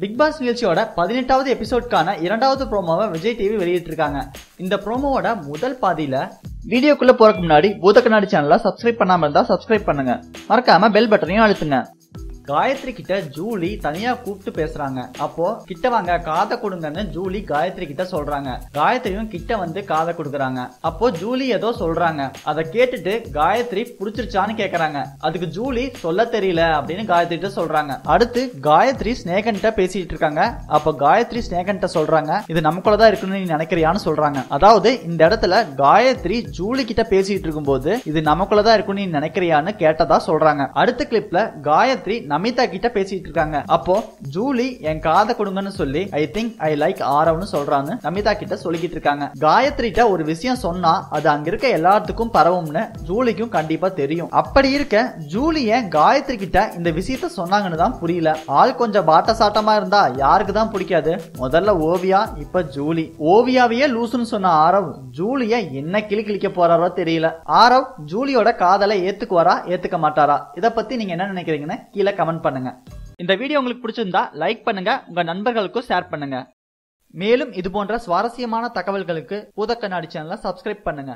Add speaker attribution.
Speaker 1: Big pass நிகழ்ச்சியோட பதினெட்டாவது எபிசோட்கான இரண்டாவது ப்ரோமோவை விஜய் டிவி வெளியிட்டிருக்காங்க. இந்த ப்ரோமோவோட முதல் பாதியில வீடியோக்குள்ள போறதுக்கு முன்னாடி பூத கண்ணாடி சேனலை சப்ஸ்கிரைப் பண்ணாம இருந்தா சப்ஸ்கிரைப் பண்ணுங்க. மறக்காம பெல் பட்டனையும் அழுத்துங்க. காயத்ரி கிட்ட ஜூலி தனியா கூப்பிட்டு பேசுறாங்க. அப்போ கிட்ட வாங்க காதை கொடுங்கன்னு ஜூலி காயத்ரி கிட்ட சொல்றாங்க. காயத்ரியும் கிட்ட வந்து காதை கொடுக்குறாங்க. அப்போ ஜூலி ஏதோ சொல்றாங்க. அதை கேட்டுட்டு காயத்ரி புடிச்சிருச்சான்னு கேக்குறாங்க. அதுக்கு ஜூலி சொல்ல தெரியல அப்படின்னு காயத்ரி கிட்ட சொல்றாங்க. அடுத்து காயத்ரி ஸ்னேகன்ட்ட பேசிட்டு இருக்காங்க. அப்போ காயத்ரி ஸ்னேகன்ட்ட சொல்றாங்க இது நமக்குள்ள தான் இருக்குன்னு நீ நினைக்கிறியான்னு சொல்றாங்க. அதாவது இந்த இடத்துல காயத்ரி ஜூலி கிட்ட பேசிட்டு இருக்கும்போது இது நமக்குள்ள தான் இருக்குன்னு நீ நினைக்கிறியான்னு கேட்டதா சொல்றாங்க. அடுத்த கிளிப்ல காயத்ரி நமிதா கிட்ட பேசிட்டு இருக்காங்க. அப்போ ஜூலி என் காதை கொடுங்கன்னு சொல்லி ஐ திங்க் ஐ லைக் ஆரவ்னு சொல்றான்னு நமிதா கிட்ட சொல்லிக்கிட்டு இருக்காங்க. காயத்ரி கிட்ட ஒரு விஷயம் சொன்னா அது அங்க இருக்க எல்லாத்துக்கும் பரவும்னு ஜூலிக்கும் கண்டிப்பா தெரியும். அப்படி இருக்க ஜூலிய காயத்ரி கிட்ட இந்த விஷயத்த சொன்னாங்கன்னு தான் புரியல. ஆள் கொஞ்சம் பாட்ட சாட்டமா இருந்தா யாருக்கு தான் பிடிக்காது? முதல்ல ஓவியா இப்ப ஜூலி. ஓவியாவையே லூசுன்னு சொன்ன ஆரவ் ஜூலிய என்ன கிளி கிளிக்க போறாரோ தெரியல. ஆரவ் ஜூலியோட காதலை ஏத்துக்குவாரா ஏத்துக்க மாட்டாரா? இத பத்தி நீங்க என்ன நினைக்கிறீங்கன்னு கீழே கமெண்ட் பண்ணுங்க. இந்த வீடியோ உங்களுக்கு பிடிச்சிருந்தா லைக் பண்ணுங்க உங்க நண்பர்களுக்கும் ஷேர் பண்ணுங்க. மேலும் இது போன்ற சுவாரஸ்யமான தகவல்களுக்கு பூத கண்ணாடி சேனலை சப்ஸ்கிரைப் பண்ணுங்க.